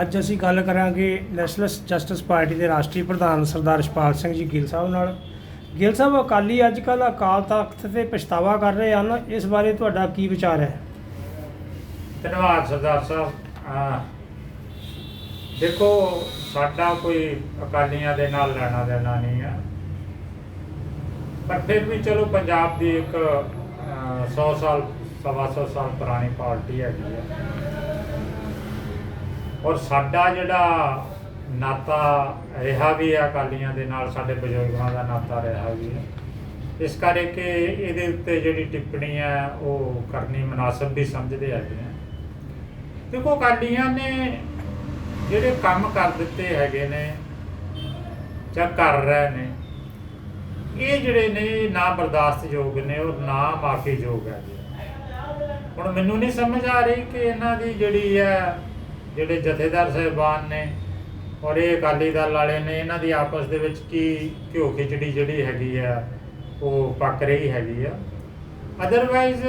ਅੱਜ ਅਸੀਂ ਗੱਲ ਕਰਾਂਗੇ ਨੈਸ਼ਨਲ ਜਸਟਿਸ ਪਾਰਟੀ ਦੇ ਰਾਸ਼ਟਰੀ ਪ੍ਰਧਾਨ ਸਰਦਾਰ ਰਛਪਾਲ ਸਿੰਘ ਜੀ ਗਿੱਲ ਸਾਹਿਬ ਨਾਲ। ਗਿੱਲ ਸਾਹਿਬ, ਅਕਾਲੀ ਅੱਜ ਕੱਲ੍ਹ ਅਕਾਲ ਤਖਤ ਤੇ ਪਛਤਾਵਾ ਕਰ ਰਹੇ ਹਨ। ਇਸ ਬਾਰੇ ਤੁਹਾਡਾ ਕੀ ਵਿਚਾਰ ਹੈ? ਧੰਨਵਾਦ ਸਰਦਾਰ ਸਾਹਿਬ। ਦੇਖੋ, ਸਾਡਾ ਕੋਈ ਅਕਾਲੀਆਂ ਦੇ ਨਾਲ ਲੈਣਾ ਦੇਣਾ ਨਹੀਂ ਆ। ਪਰ ਫਿਰ ਵੀ ਚਲੋ, ਪੰਜਾਬ ਦੀ ਇੱਕ 100 ਸਾਲ, ਸਵਾ ਸੌ ਸਾਲ ਪੁਰਾਣੀ ਪਾਰਟੀ ਹੈਗੀ ਹੈ ਔਰ ਸਾਡਾ ਜਿਹੜਾ ਨਾਤਾ ਰਿਹਾ ਵੀ ਆ ਅਕਾਲੀਆਂ ਦੇ ਨਾਲ, ਸਾਡੇ ਬਜ਼ੁਰਗਾਂ ਦਾ ਨਾਤਾ ਰਿਹਾ ਵੀ ਹੈ ਇਸ ਕਰਕੇ ਕਿ ਇਹਦੇ ਉੱਤੇ ਜਿਹੜੀ ਟਿੱਪਣੀ ਹੈ ਉਹ ਕਰਨੀ ਮناسب ਵੀ ਸਮਝਦੇ ਆਗੇ ਆ ਦੇਖੋ, ਅਕਾਲੀਆਂ ਨੇ ਜਿਹੜੇ ਕੰਮ ਕਰ ਦਿੱਤੇ ਹੈਗੇ ਨੇ ਜਾਂ ਕਰ ਰਹੇ ਨੇ, ਇਹ ਜਿਹੜੇ ਨੇ ਨਾ ਬਰਦਾਸ਼ਤ ਯੋਗ ਨੇ, ਉਹ ਨਾ ਮਾਫੀ ਯੋਗ ਹੈ ਹੁਣ ਮੈਨੂੰ ਨਹੀਂ ਸਮਝ ਆ ਰਹੀ ਕਿ ਇਹਨਾਂ ਦੀ ਜਿਹੜੀ ਹੈ ਜਿਹੜੇ ਜਥੇਦਾਰ ਸਾਹਿਬਾਨ ਨੇ ਔਰ ਇਹ ਅਕਾਲੀ ਦਲ ਵਾਲੇ ਨੇ, ਇਹਨਾਂ ਦੀ ਆਪਸ ਦੇ ਵਿੱਚ ਕੀ ਘਿਓ ਖਿਚੜੀ ਜਿਹੜੀ ਹੈਗੀ ਆ, ਉਹ ਪੱਕ ਰਹੀ ਹੈਗੀ ਆ। ਅਦਰਵਾਈਜ਼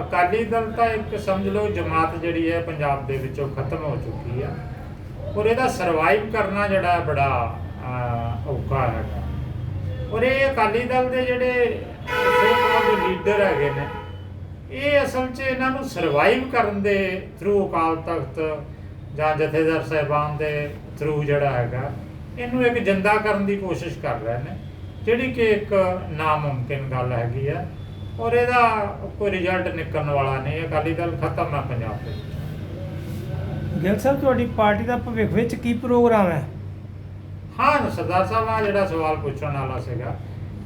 ਅਕਾਲੀ ਦਲ ਤਾਂ ਇੱਕ ਸਮਝ ਲਓ ਜਮਾਤ ਜਿਹੜੀ ਹੈ ਪੰਜਾਬ ਦੇ ਵਿੱਚੋਂ ਖਤਮ ਹੋ ਚੁੱਕੀ ਆ। ਔਰ ਇਹਦਾ ਸਰਵਾਈਵ ਕਰਨਾ ਜਿਹੜਾ ਬੜਾ ਔਖਾ ਹੈਗਾ। ਔਰ ਇਹ ਅਕਾਲੀ ਦਲ ਦੇ ਜਿਹੜੇ ਸੋ ਲੀਡਰ ਹੈਗੇ ਨੇ, ਇਹ ਅਸਲ 'ਚ ਇਹਨਾਂ ਨੂੰ ਸਰਵਾਈਵ ਕਰਨ ਦੇ ਥਰੂ ਅਕਾਲ ਤਖਤ ਜਾਂ ਜਥੇਦਾਰ ਸਾਹਿਬਾਨ ਦੇ ਥਰੂ ਜਿਹੜਾ ਹੈਗਾ ਇਹਨੂੰ ਇੱਕ ਜਿੰਦਾ ਕਰਨ ਦੀ ਕੋਸ਼ਿਸ਼ ਕਰ ਰਹੇ ਨੇ ਜਿਹੜੀ ਕਿ ਇੱਕ ਨਾਮੁਮਕਿਨ ਗੱਲ ਹੈਗੀ ਆ ਔਰ ਇਹਦਾ ਕੋਈ ਰਿਜ਼ਲਟ ਨਿਕਲਣ ਵਾਲਾ ਨਹੀਂ ਅਕਾਲੀ ਦਲ ਖਤਮ ਹੈ ਪੰਜਾਬ ਦੇ। ਗਿੱਲ ਸਾਹਿਬ ਤੁਹਾਡੀ ਪਾਰਟੀ ਦਾ ਭਵਿੱਖ ਵਿੱਚ ਕੀ ਪ੍ਰੋਗਰਾਮ ਹੈ ਹਾਂ ਸਰਦਾਰ ਸਾਹਿਬ ਆ ਜਿਹੜਾ ਸਵਾਲ ਪੁੱਛਣ ਵਾਲਾ ਸੀਗਾ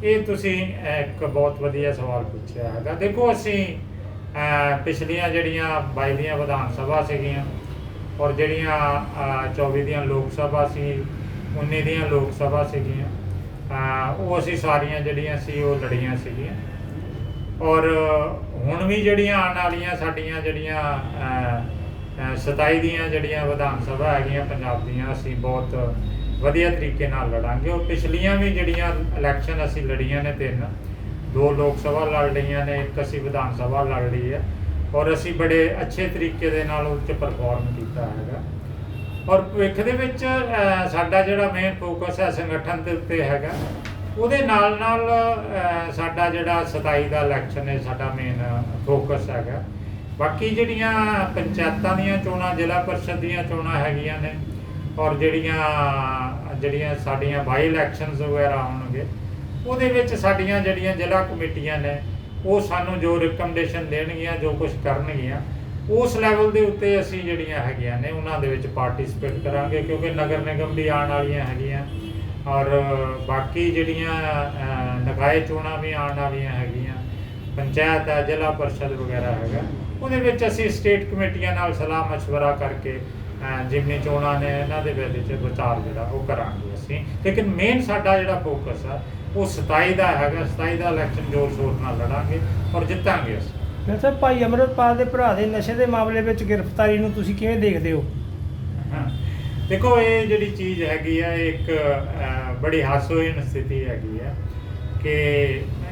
ਇਹ ਤੁਸੀਂ ਇੱਕ ਬਹੁਤ ਵਧੀਆ ਸਵਾਲ ਪੁੱਛਿਆ ਹੈਗਾ ਦੇਖੋ ਅਸੀਂ ਪਿਛਲੀਆਂ ਜਿਹੜੀਆਂ 22 ਦੀਆਂ ਵਿਧਾਨ ਸਭਾ ਸੀਗੀਆਂ ਔਰ ਜਿਹੜੀਆਂ ਅਹ, 24 ਦੀਆਂ ਲੋਕ ਸਭਾ ਸੀ 19 ਦੀਆਂ ਲੋਕ ਸਭਾ ਸੀਗੀਆਂ ਉਹ ਅਸੀਂ ਸਾਰੀਆਂ ਜਿਹੜੀਆਂ ਸੀ ਉਹ ਲੜੀਆਂ ਸੀਗੀਆਂ। ਔਰ ਹੁਣ ਵੀ ਜਿਹੜੀਆਂ ਆਉਣ ਵਾਲੀਆਂ ਸਾਡੀਆਂ ਜਿਹੜੀਆਂ ਅਹ, 27 ਦੀਆਂ ਜਿਹੜੀਆਂ ਵਿਧਾਨ ਸਭਾ ਹੈਗੀਆਂ ਪੰਜਾਬ ਦੀਆਂ ਅਸੀਂ ਬਹੁਤ ਵਧੀਆ ਤਰੀਕੇ ਨਾਲ ਲੜਾਂਗੇ। ਔਰ ਪਿਛਲੀਆਂ ਵੀ ਜਿਹੜੀਆਂ ਇਲੈਕਸ਼ਨ ਅਸੀਂ ਲੜੀਆਂ ਨੇ ਤਿੰਨ ਦੋ ਲੋਕ ਸਭਾ ਲੜ ਲਈਆਂ ਨੇ ਇੱਕ ਅਸੀਂ ਵਿਧਾਨ ਸਭਾ ਲੜ ਲਈ ਹੈ। ਔਰ ਅਸੀਂ ਬੜੇ ਅੱਛੇ ਤਰੀਕੇ ਦੇ ਨਾਲ ਉਹ 'ਚ ਪਰਫਾਰਮ ਕੀਤਾ ਹੈਗਾ। ਔਰ ਭਵਿੱਖ ਦੇ ਵਿੱਚ ਸਾਡਾ ਜਿਹੜਾ ਮੇਨ ਫੋਕਸ ਹੈ ਸੰਗਠਨ ਦੇ ਉੱਤੇ ਹੈਗਾ। ਉਹਦੇ ਨਾਲ ਨਾਲ ਸਾਡਾ ਜਿਹੜਾ 27 ਦਾ ਇਲੈਕਸ਼ਨ ਹੈ, ਸਾਡਾ ਮੇਨ ਫੋਕਸ ਹੈਗਾ। ਬਾਕੀ ਜਿਹੜੀਆਂ ਪੰਚਾਇਤਾਂ ਦੀਆਂ ਚੋਣਾਂ, ਜ਼ਿਲ੍ਹਾ ਪਰਿਸ਼ਦ ਦੀਆਂ ਚੋਣਾਂ ਹੈਗੀਆਂ ਨੇ, ਔਰ ਜਿਹੜੀਆਂ ਜਿਹੜੀਆਂ ਸਾਡੀਆਂ ਬਾਈ ਇਲੈਕਸ਼ਨਸ ਵਗੈਰਾ ਹੋਣਗੇ ਉਹਦੇ ਵਿੱਚ ਸਾਡੀਆਂ ਜਿਹੜੀਆਂ ਜ਼ਿਲ੍ਹਾ ਕਮੇਟੀਆਂ ਨੇ, ਉਹ ਸਾਨੂੰ ਜੋ ਰਿਕਮੈਂਡੇਸ਼ਨ ਦੇਣਗੀਆਂ, ਜੋ ਕੁਝ ਕਰਨਗੀਆਂ ਉਸ ਲੈਵਲ ਦੇ ਉੱਤੇ ਅਸੀਂ ਜਿਹੜੀਆਂ ਹੈਗੀਆਂ ਨੇ ਉਹਨਾਂ ਦੇ ਵਿੱਚ ਪਾਰਟਿਸਿਪੇਟ ਕਰਾਂਗੇ ਕਿਉਂਕਿ ਨਗਰ ਨਿਗਮ ਵੀ ਆਉਣ ਵਾਲੀਆਂ ਹੈਗੀਆਂ ਔਰ ਬਾਕੀ ਜਿਹੜੀਆਂ ਅਹ, ਨਿਕਾਏ ਚੋਣਾਂ ਵੀ ਆਉਣ ਵਾਲੀਆਂ ਹੈਗੀਆਂ ਪੰਚਾਇਤ ਹੈ ਜ਼ਿਲ੍ਹਾ ਪਰਿਸ਼ਦ ਵਗੈਰਾ ਹੈਗਾ ਉਹਦੇ ਵਿੱਚ ਅਸੀਂ ਸਟੇਟ ਕਮੇਟੀਆਂ ਨਾਲ ਸਲਾਹ مشورہ ਕਰਕੇ ਅਹ, ਜਿਮਨੀ ਚੋਣਾਂ ਨੇ ਇਹਨਾਂ ਦੇ ਵਿੱਚ ਵਿਚਾਰ ਜਿਹੜਾ ਉਹ ਕਰਾਂਗੇ ਅਸੀਂ ਲੇਕਿਨ ਮੇਨ ਸਾਡਾ ਜਿਹੜਾ ਫੋਕਸ ਆ ਉਹ 27 ਦਾ ਹੈਗਾ 27 ਦਾ ਇਲੈਕਸ਼ਨ ਜ਼ੋਰ ਸ਼ੋਰ ਨਾਲ ਲੜਾਂਗੇ ਔਰ ਜਿੱਤਾਂਗੇ ਅਸੀਂ ਗਿੱਲ ਸਾਹਿਬ ਭਾਈ ਅਮਰਤਪਾਲ ਦੇ ਭਰਾ ਦੇ ਨਸ਼ੇ ਦੇ ਮਾਮਲੇ ਵਿੱਚ ਗ੍ਰਿਫਤਾਰੀ ਨੂੰ ਤੁਸੀਂ ਕਿਵੇਂ ਦੇਖਦੇ ਹੋ? ਹਾਂ। ਦੇਖੋ ਇਹ ਜਿਹੜੀ ਚੀਜ਼ ਹੈਗੀ ਆ ਇਹ ਇੱਕ ਅਹ, ਬੜੀ ਹਾਸੋਹੀਣ ਸਥਿਤੀ ਹੈਗੀ ਆ ਕਿ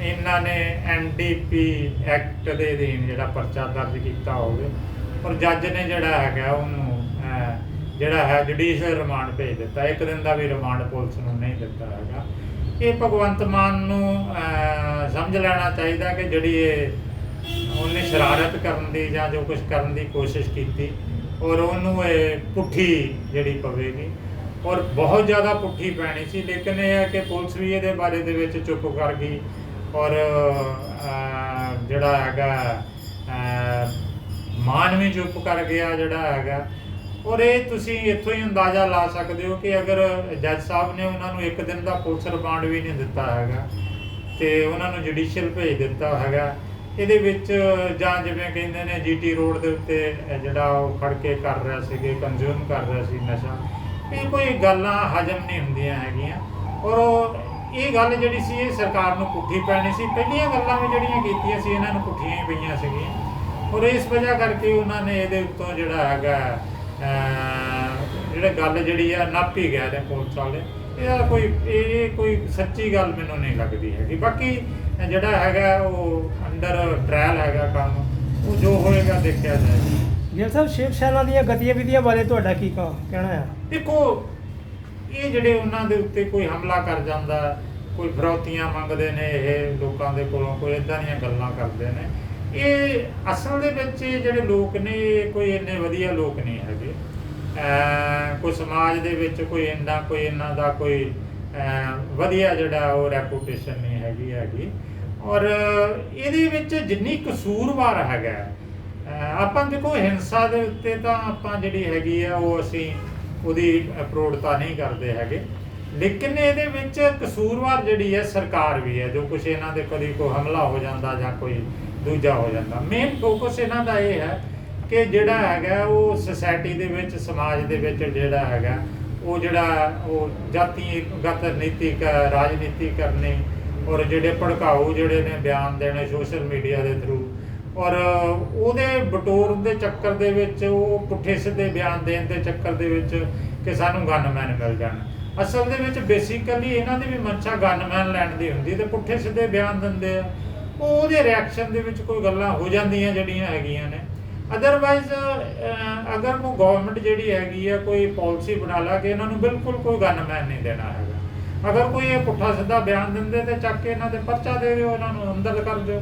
ਇਹਨਾਂ ਨੇ ਐਨਡੀਪੀ ਐਕਟ ਦੇ ਅਧੀਨ ਜਿਹੜਾ ਪਰਚਾ ਦਰਜ ਕੀਤਾ ਹੋਵੇ ਔਰ ਜੱਜ ਨੇ ਜਿਹੜਾ ਹੈਗਾ ਉਹਨੂੰ ਅਹ, ਜਿਹੜਾ ਹੈ ਜੁਡੀਸ਼ੀਅਲ ਰਿਮਾਂਡ ਭੇਜ ਦਿੱਤਾ। ਇੱਕ ਦਿਨ ਦਾ ਵੀ ਰਿਮਾਂਡ ਪੁਲਿਸ ਨੂੰ ਨਹੀਂ ਦਿੱਤਾ ਹੈਗਾ। ਇਹ ਭਗਵੰਤ ਮਾਨ ਨੂੰ ਅਹ, ਸਮਝ ਲੈਣਾ ਚਾਹੀਦਾ ਕਿ ਜਿਹੜੀ ਇਹ ਉਹਨੇ ਸ਼ਰਾਰਤ ਕਰਨ ਦੀ ਜਾਂ ਜੋ ਕੁਝ ਕਰਨ ਦੀ ਕੋਸ਼ਿਸ਼ ਕੀਤੀ ਔਰ ਉਹਨੂੰ ਇਹ ਪੁੱਠੀ ਜਿਹੜੀ ਪਵੇਗੀ ਔਰ ਬਹੁਤ ਜ਼ਿਆਦਾ ਪੁੱਠੀ ਪੈਣੀ ਸੀ ਲੇਕਿਨ ਇਹ ਹੈ ਕਿ ਪੁਲਿਸ ਵੀ ਇਹਦੇ ਬਾਰੇ ਦੇ ਵਿੱਚ ਚੁੱਪ ਕਰ ਗਈ ਔਰ ਜਿਹੜਾ ਹੈਗਾ ਅਹ, ਮਾਨ ਵੀ ਚੁੱਪ ਕਰ ਗਿਆ ਜਿਹੜਾ ਹੈਗਾ ਔਰ ਇਹ ਤੁਸੀਂ ਇੱਥੋਂ ਹੀ ਅੰਦਾਜ਼ਾ ਲਾ ਸਕਦੇ ਹੋ ਕਿ ਅਗਰ ਜੱਜ ਸਾਹਿਬ ਨੇ ਉਹਨਾਂ ਨੂੰ ਇੱਕ ਦਿਨ ਦਾ ਪੁਲਿਸ ਰਿਮਾਂਡ ਵੀ ਨਹੀਂ ਦਿੱਤਾ ਹੈਗਾ ਤੇ ਉਹਨਾਂ ਨੂੰ ਜੁਡੀਸ਼ੀਅਲ ਭੇਜ ਦਿੱਤਾ ਹੈਗਾ ਇਹਦੇ ਵਿੱਚ ਜਾਂ ਜਿਵੇਂ ਕਹਿੰਦੇ ਨੇ ਜੀਟੀ ਰੋਡ ਦੇ ਉੱਤੇ ਜਿਹੜਾ ਉਹ ਖੜ ਕੇ ਕਰ ਰਿਹਾ ਸੀਗੇ ਕੰਜ਼ਿਊਮ ਕਰ ਰਿਹਾ ਸੀ ਨਸ਼ਾ ਇਹ ਕੋਈ ਗੱਲਾਂ ਹਜਮ ਨਹੀਂ ਹੁੰਦੀਆਂ ਹੈਗੀਆਂ। ਔਰ ਉਹ ਇਹ ਗੱਲ ਜਿਹੜੀ ਸੀ ਇਹ ਸਰਕਾਰ ਨੂੰ ਪੁੱਠੀ ਪੈਣੀ ਸੀ। ਪਹਿਲੀਆਂ ਗੱਲਾਂ ਵੀ ਜਿਹੜੀਆਂ ਕੀਤੀਆਂ ਸੀ ਇਹਨਾਂ ਨੂੰ ਪੁੱਠੀਆਂ ਹੀ ਪਈਆਂ ਸੀਗੀਆਂ। ਔਰ ਇਸ ਵਜ੍ਹਾ ਕਰਕੇ ਉਹਨਾਂ ਨੇ ਇਹਦੇ ਉੱਤੋਂ ਜਿਹੜਾ ਹੈਗਾ ਅਹ, ਜਿਹੜਾ ਗੱਲ ਜਿਹੜੀ ਆ ਨੱਪ ਹੀ ਗਿਆ ਨੇ ਪੁਲਿਸ ਵਾਲੇ। ਇਹਦਾ ਕੋਈ ਇਹ ਕੋਈ ਸੱਚੀ ਗੱਲ ਮੈਨੂੰ ਨਹੀਂ ਲੱਗਦੀ ਹੈਗੀ। ਬਾਕੀ ਜਿਹੜਾ ਹੈਗਾ ਉਹ ਅੰਡਰ ਟ੍ਰਾਇਲ ਹੈਗਾ ਕੰਮ ਉਹ ਜੋ ਹੋਏਗਾ ਦੇਖਿਆ ਜਾਏਗਾ ਗਿੱਲ ਸਾਹਿਬ ਸ਼ਿਵ ਸੈਨਾ ਦੀਆਂ ਗਤੀਵਿਧੀਆਂ ਬਾਰੇ ਤੁਹਾਡਾ ਕੀ ਕਹ- ਕਹਿਣਾ ਹੈ ਦੇਖੋ ਇਹ ਜਿਹੜੇ ਉਹਨਾਂ ਦੇ ਉੱਤੇ ਕੋਈ ਹਮਲਾ ਕਰ ਜਾਂਦਾ ਕੋਈ ਫਰੌਤੀਆਂ ਮੰਗਦੇ ਨੇ ਇਹ ਲੋਕਾਂ ਦੇ ਕੋਲੋਂ ਕੋਈ ਇਦਾਂ ਦੀਆਂ ਗੱਲਾਂ ਕਰਦੇ ਨੇ ਇਹ ਅਸਲ ਦੇ ਵਿੱਚ ਇਹ ਜਿਹੜੇ ਲੋਕ ਨੇ ਇਹ ਕੋਈ ਇੰਨੇ ਵਧੀਆ ਲੋਕ ਨਹੀਂ ਹੈਗੇ। ਕੋਈ ਸਮਾਜ ਦੇ ਵਿੱਚ ਕੋਈ ਇੰਨਾ, ਕੋਈ ਇਹਨਾਂ ਦਾ ਕੋਈ ਵਧੀਆ ਜਿਹੜਾ ਉਹ ਰੈਪੂਟੇਸ਼ਨ ਨਹੀਂ ਹੈਗੀ ਹੈਗੀ। ਔਰ ਇਹਦੇ ਵਿੱਚ ਜਿੰਨੀ ਕਸੂਰਵਾਰ ਹੈਗਾ ਆਪਾਂ ਦੇਖੋ ਹਿੰਸਾ ਦੇ ਉੱਤੇ ਤਾਂ ਆਪਾਂ ਜਿਹੜੀ ਹੈਗੀ ਆ, ਉਹ ਅਸੀਂ ਉਹਦੀ ਪ੍ਰੋੜਤਾ ਨਹੀਂ ਕਰਦੇ ਹੈਗੇ। ਲੇਕਿਨ ਇਹਦੇ ਵਿੱਚ ਕਸੂਰਵਾਰ ਜਿਹੜੀ ਹੈ ਸਰਕਾਰ ਵੀ ਹੈ। ਜੋ ਕੁਛ ਇਹਨਾਂ ਦੇ ਕਦੀ ਕੋਈ ਹਮਲਾ ਹੋ ਜਾਂਦਾ ਜਾਂ ਕੋਈ ਦੂਜਾ ਹੋ ਜਾਂਦਾ। ਮੇਨ ਫੋਕਸ ਇਹਨਾਂ ਦਾ ਇਹ ਹੈ ਕਿ ਜਿਹੜਾ ਹੈਗਾ ਉਹ ਸੋਸਾਇਟੀ ਦੇ ਵਿੱਚ, ਸਮਾਜ ਦੇ ਵਿੱਚ ਜਿਹੜਾ ਹੈਗਾ, ਉਹ ਜਿਹੜਾ ਉਹ ਜਾਤੀ ਗਤ ਨੀਤਿਕ ਰਾਜਨੀਤੀ ਕਰਨੀ ਔਰ ਜਿਹੜੇ ਭੜਕਾਊ ਜਿਹੜੇ ਨੇ ਬਿਆਨ ਦੇਣੇ ਸੋਸ਼ਲ ਮੀਡੀਆ ਦੇ ਥਰੂ ਔਰ ਉਹਦੇ ਬਟੋਰ ਦੇ ਚੱਕਰ ਦੇ ਵਿੱਚ, ਉਹ ਪੁੱਠੇ ਸਿੱਧੇ ਬਿਆਨ ਦੇਣ ਦੇ ਚੱਕਰ ਦੇ ਵਿੱਚ ਕਿ ਸਾਨੂੰ ਗਨਮੈਨ ਮਿਲ ਜਾਣ। ਅਸਲ ਦੇ ਵਿੱਚ ਬੇਸਿਕਲੀ ਇਹਨਾਂ ਦੀ ਵੀ ਮਨਸ਼ਾ ਗਨਮੈਨ ਲੈਣ ਦੀ ਹੁੰਦੀ ਤੇ ਪੁੱਠੇ ਸਿੱਧੇ ਬਿਆਨ ਦਿੰਦੇ ਆ। ਉਹ ਉਹਦੇ ਰਿਐਕਸ਼ਨ ਦੇ ਵਿੱਚ ਕੋਈ ਗੱਲਾਂ ਹੋ ਜਾਂਦੀਆਂ ਜਿਹੜੀਆਂ ਹੈਗੀਆਂ ਨੇ। ਅਦਰਵਾਈਜ਼ ਅਗਰ ਕੋਈ ਗਵਰਨਮੈਂਟ ਜਿਹੜੀ ਹੈਗੀ ਆ, ਕੋਈ ਪਾਲਿਸੀ ਬਣਾ ਲਾ ਕੇ ਇਹਨਾਂ ਨੂੰ ਬਿਲਕੁਲ ਕੋਈ ਗਨਮੈਨ ਨਹੀਂ ਦੇਣਾ ਹੈਗਾ। ਅਗਰ ਕੋਈ ਇਹ ਪੁੱਠਾ ਸਿੱਧਾ ਬਿਆਨ ਦਿੰਦੇ ਤੇ ਚੱਕ ਕੇ ਇਹਨਾਂ ਤੇ ਪਰਚਾ ਦੇ ਦਿਓ, ਇਹਨਾਂ ਨੂੰ ਅੰਦਰ ਕਰ ਦਿਓ।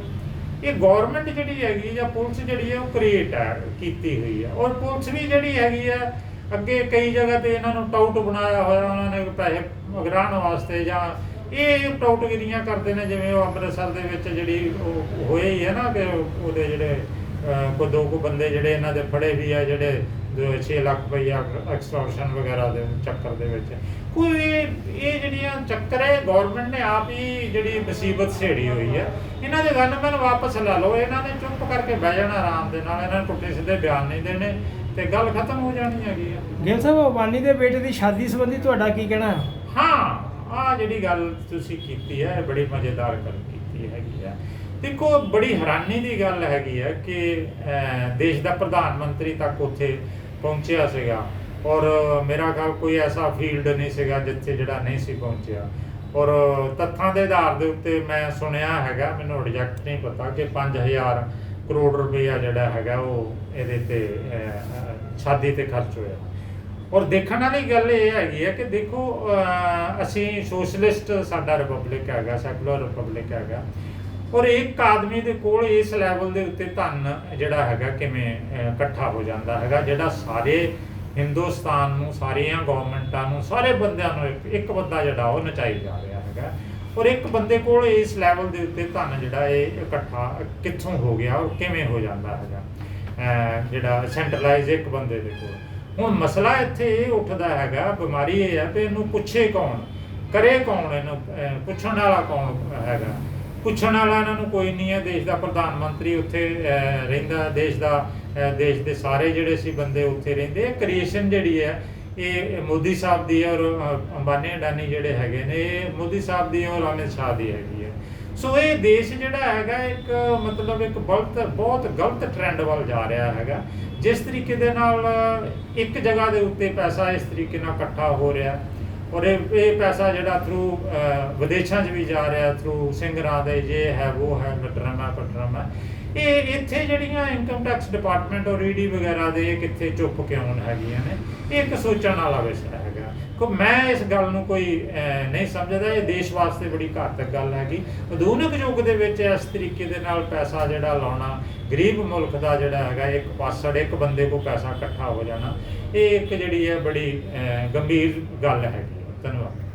ਇਹ ਗਵਰਨਮੈਂਟ ਜਿਹੜੀ ਹੈਗੀ ਜਾਂ ਪੁਲਿਸ ਜਿਹੜੀ ਹੈ ਉਹ ਕ੍ਰੀਏਟ ਹੈ ਕੀਤੀ ਹੋਈ ਹੈ ਔਰ ਪੁਲਿਸ ਵੀ ਜਿਹੜੀ ਹੈਗੀ ਹੈ ਅੱਗੇ ਕਈ ਜਗ੍ਹਾ ਤੇ ਇਹਨਾਂ ਨੂੰ ਟਾਊਟ ਬਣਾਇਆ ਹੋਇਆ, ਉਹਨਾਂ ਨੇ ਪੈਸੇ ਗ੍ਰਹਿਣ ਵਾਸਤੇ ਜਾਂ ਇਹ ਟਾਊਟਗਿਰੀਆਂ ਕਰਦੇ ਨੇ, ਜਿਵੇਂ ਉਹ ਅੰਮ੍ਰਿਤਸਰ ਦੇ ਵਿੱਚ ਜਿਹੜੀ ਉਹ ਹੋਏ ਹੀ ਹੈ ਨਾ, ਕਿ ਉਹਦੇ ਜਿਹੜੇ ਕੋਈ ਦੋ ਕੁ ਬੰਦੇ ਜਿਹੜੇ ਇਹਨਾਂ ਦੇ ਫੜੇ ਵੀ ਆ ਜਿਹੜੇ 6 ਲੱਖ ਰੁਪਈਆ ਐਕਸਟੋਰਸ਼ਨ ਵਗੈਰਾ ਦੇ ਚੱਕਰ ਦੇ ਵਿੱਚ। ਕੋਈ ਇਹ ਜਿਹੜੀਆਂ ਚੱਕਰ ਹੈ ਗਵਰਨਮੈਂਟ ਨੇ ਆਪ ਹੀ ਜਿਹੜੀ ਮੁਸੀਬਤ ਛੇੜੀ ਹੋਈ ਹੈ। ਇਹਨਾਂ ਦੇ ਗਨਮੈਨ ਵਾਪਸ ਲੈ ਲਓ ਇਹਨਾਂ ਨੇ ਚੁੱਪ ਕਰਕੇ ਬਹਿ ਜਾਣਾ ਆਰਾਮ ਦੇ ਨਾਲ ਇਹਨਾਂ ਨੂੰ ਪੁੱਠੇ ਸਿੱਧੇ ਬਿਆਨ ਨਹੀਂ ਦੇਣੇ ਤੇ ਗੱਲ ਖਤਮ ਹੋ ਜਾਣੀ ਹੈਗੀ ਆ। ਗਿੱਲ ਸਾਹਿਬ ਅਬਾਨੀ ਦੇ ਬੇਟੇ ਦੀ ਸ਼ਾਦੀ ਸੰਬੰਧੀ ਤੁਹਾਡਾ ਕੀ ਕਹਿਣਾ? ਹੈ ਆ ਜਿਹੜੀ ਗੱਲ ਤੁਸੀਂ ਕੀਤੀ ਹੈ ਇਹ ਬੜੀ ਮਜ਼ੇਦਾਰ ਗੱਲ ਕੀਤੀ ਹੈਗੀ ਹੈ ਦੇਖੋ ਬੜੀ ਹੈਰਾਨੀ ਦੀ ਗੱਲ ਹੈਗੀ ਹੈ ਕਿ ਦੇਸ਼ ਦਾ ਪ੍ਰਧਾਨ ਮੰਤਰੀ ਤੱਕ ਉੱਥੇ ਪਹੁੰਚਿਆ ਸੀਗਾ ਔਰ ਮੇਰਾ ਖਿਆਲ ਕੋਈ ਐਸਾ ਫੀਲਡ ਨਹੀਂ ਸੀਗਾ ਜਿੱਥੇ ਜਿਹੜਾ ਨਹੀਂ ਸੀ ਪਹੁੰਚਿਆ। ਔਰ ਤੱਥਾਂ ਦੇ ਆਧਾਰ ਦੇ ਉੱਤੇ ਮੈਂ ਸੁਣਿਆ ਹੈਗਾ ਮੈਨੂੰ ਐਗਜ਼ੈਕਟ ਨਹੀਂ ਪਤਾ ਕਿ 5000 ਕਰੋੜ ਰੁਪਇਆ ਜਿਹੜਾ ਹੈਗਾ ਉਹ ਇਹਦੇ ਤੇ ਅਹ, ਸ਼ਾਦੀ ਤੇ ਖਰਚ ਹੋਇਆ। ਔਰ ਦੇਖਣ ਵਾਲੀ ਗੱਲ ਇਹ ਹੈਗੀ ਹੈ ਕਿ ਦੇਖੋ ਅਸੀਂ ਸੋਸ਼ਲਿਸਟ ਸਾਡਾ ਰਿਪਬਲਿਕ ਹੈਗਾ ਸੈਕੂਲਰ ਰਿਪਬਲਿਕ ਹੈਗਾ। ਔਰ ਇੱਕ ਆਦਮੀ ਦੇ ਕੋਲ ਇਸ ਲੈਵਲ ਦੇ ਉੱਤੇ ਧਨ ਜਿਹੜਾ ਹੈਗਾ ਕਿਵੇਂ ਇਕੱਠਾ ਹੋ ਜਾਂਦਾ ਹੈਗਾ, ਜਿਹੜਾ ਸਾਰੇ ਹਿੰਦੁਸਤਾਨ ਨੂੰ, ਸਾਰੀਆਂ ਗਵਰਨਮੈਂਟਾਂ ਨੂੰ, ਸਾਰੇ ਬੰਦਿਆਂ ਨੂੰ ਇੱਕ- ਇੱਕ ਬੰਦਾ ਜਿਹੜਾ ਉਹ ਨਚਾਈ ਜਾ ਰਿਹਾ ਹੈਗਾ। ਔਰ ਇੱਕ ਬੰਦੇ ਕੋਲ ਇਸ ਲੈਵਲ ਦੇ ਉੱਤੇ ਧਨ ਜਿਹੜਾ ਇਹ ਇਕੱਠਾ ਕਿੱਥੋਂ ਹੋ ਗਿਆ ਔਰ ਕਿਵੇਂ ਹੋ ਜਾਂਦਾ ਹੈਗਾ ਜਿਹੜਾ ਸੈਂਟਰਲਾਈਜ਼ ਇੱਕ ਬੰਦੇ ਦੇ ਕੋਲ। ਹੁਣ ਮਸਲਾ ਇੱਥੇ ਇਹ ਉੱਠਦਾ ਹੈਗਾ, ਬਿਮਾਰੀ ਇਹ ਹੈ ਕਿ ਇਹਨੂੰ ਪੁੱਛੇ ਕੌਣ? ਕਰੇ ਕੌਣ ਇਹਨੂੰ ਪੁੱਛਣ ਵਾਲਾ ਕੌਣ ਹੈਗਾ? ਪੁੱਛਣ ਵਾਲਾ ਇਹਨਾਂ ਨੂੰ ਕੋਈ ਨਹੀਂ ਹੈ। ਦੇਸ਼ ਦਾ ਪ੍ਰਧਾਨ ਮੰਤਰੀ ਉੱਥੇ ਰਹਿੰਦਾ। ਦੇਸ਼ ਦਾ ਦੇਸ਼ ਦੇ ਸਾਰੇ ਜਿਹੜੇ ਸੀ ਬੰਦੇ ਉੱਥੇ ਰਹਿੰਦੇ ਇਹ ਕ੍ਰੀਏਸ਼ਨ ਜਿਹੜੀ ਹੈ, ਇਹ ਮੋਦੀ ਸਾਹਿਬ ਦੀ ਔਰ ਅੰਬਾਨੀ ਅਡਾਨੀ ਜਿਹੜੇ ਹੈਗੇ ਨੇ, ਇਹ ਮੋਦੀ ਸਾਹਿਬ ਦੀ ਔਰ ਅਮਿਤ ਸ਼ਾਹ ਦੀ ਹੈਗੀ ਹੈ। ਸੋ ਇਹ ਦੇਸ਼ ਜਿਹੜਾ ਹੈਗਾ, ਇੱਕ ਮਤਲਬ ਇੱਕ ਗਲਤ ਬਹੁਤ ਗਲਤ ਟ੍ਰੈਂਡ ਵੱਲ ਜਾ ਰਿਹਾ ਹੈਗਾ। ਜਿਸ ਤਰੀਕੇ ਦੇ ਨਾਲ ਇੱਕ ਜਗ੍ਹਾ ਦੇ ਉੱਤੇ ਪੈਸਾ ਇਸ ਤਰੀਕੇ ਨਾਲ ਇਕੱਠਾ ਹੋ ਰਿਹਾ। ਔਰ ਇਹ ਇਹ ਪੈਸਾ ਜਿਹੜਾ ਥਰੂ ਵਿਦੇਸ਼ਾਂ 'ਚ ਵੀ ਜਾ ਰਿਹਾ ਥਰੂ ਸਿੰਗਰਾਂ ਦੇ, ਜੇ ਹੈ ਉਹ ਹੈ ਲਟਰਮਾ ਪਟਰਾਮਾ। ਇਹ ਇੱਥੇ ਜਿਹੜੀਆਂ ਇਨਕਮ ਟੈਕਸ ਡਿਪਾਰਟਮੈਂਟ ਔਰ ਈਡੀ ਵਗੈਰਾ ਦੇ ਕਿੱਥੇ ਚੁੱਪ ਕਿਉਂ ਹੈਗੀਆਂ ਨੇ, ਇਹ ਇੱਕ ਸੋਚਣ ਵਾਲਾ ਵਿਸ਼ਾ ਹੈਗਾ। ਕੋ ਮੈਂ ਇਸ ਗੱਲ ਨੂੰ ਕੋਈ ਨਹੀਂ ਸਮਝਦਾ, ਇਹ ਦੇਸ਼ ਵਾਸਤੇ ਬੜੀ ਘਾਤਕ ਗੱਲ ਹੈਗੀ। ਆਧੁਨਿਕ ਯੁੱਗ ਦੇ ਵਿੱਚ ਇਸ ਤਰੀਕੇ ਦੇ ਨਾਲ ਪੈਸਾ ਜਿਹੜਾ ਲਾਉਣਾ, ਗਰੀਬ ਮੁਲਕ ਦਾ ਜਿਹੜਾ ਹੈਗਾ, ਇੱਕ ਪਾਸੜ, ਇੱਕ ਬੰਦੇ ਕੋ ਪੈਸਾ ਇਕੱਠਾ ਹੋ ਜਾਣਾ, ਇਹ ਇੱਕ ਜਿਹੜੀ ਹੈ ਬੜੀ ਗੰਭੀਰ ਗੱਲ ਹੈਗੀ। ਧੰਨਵਾਦ